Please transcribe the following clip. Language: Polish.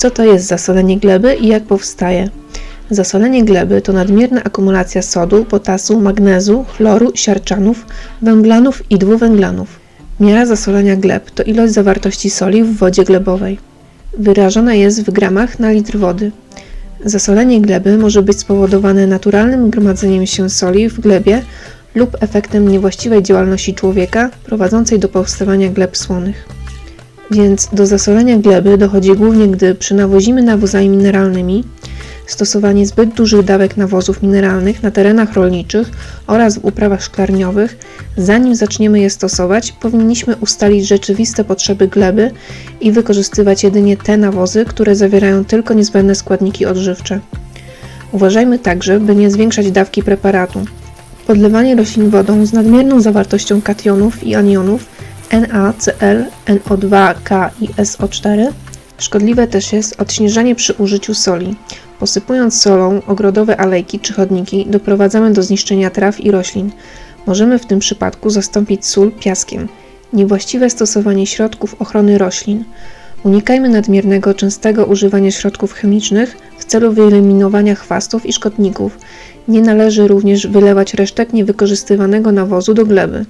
Co to jest zasolenie gleby i jak powstaje? Zasolenie gleby to nadmierna akumulacja sodu, potasu, magnezu, chloru, siarczanów, węglanów i dwuwęglanów. Miara zasolenia gleb to ilość zawartości soli w wodzie glebowej. Wyrażona jest w gramach na litr wody. Zasolenie gleby może być spowodowane naturalnym gromadzeniem się soli w glebie lub efektem niewłaściwej działalności człowieka prowadzącej do powstawania gleb słonych. Więc do zasolenia gleby dochodzi głównie, gdy przynawozimy nawozami mineralnymi, stosowanie zbyt dużych dawek nawozów mineralnych na terenach rolniczych oraz w uprawach szklarniowych, zanim zaczniemy je stosować, powinniśmy ustalić rzeczywiste potrzeby gleby i wykorzystywać jedynie te nawozy, które zawierają tylko niezbędne składniki odżywcze. Uważajmy także, by nie zwiększać dawki preparatu. Podlewanie roślin wodą z nadmierną zawartością kationów i anionów NaCl, NO2, K i SO4 szkodliwe też jest odśnieżanie przy użyciu soli. Posypując solą ogrodowe alejki czy chodniki, doprowadzamy do zniszczenia traw i roślin. Możemy w tym przypadku zastąpić sól piaskiem. Niewłaściwe stosowanie środków ochrony roślin. Unikajmy nadmiernego, częstego używania środków chemicznych w celu wyeliminowania chwastów i szkodników. Nie należy również wylewać resztek niewykorzystywanego nawozu do gleby.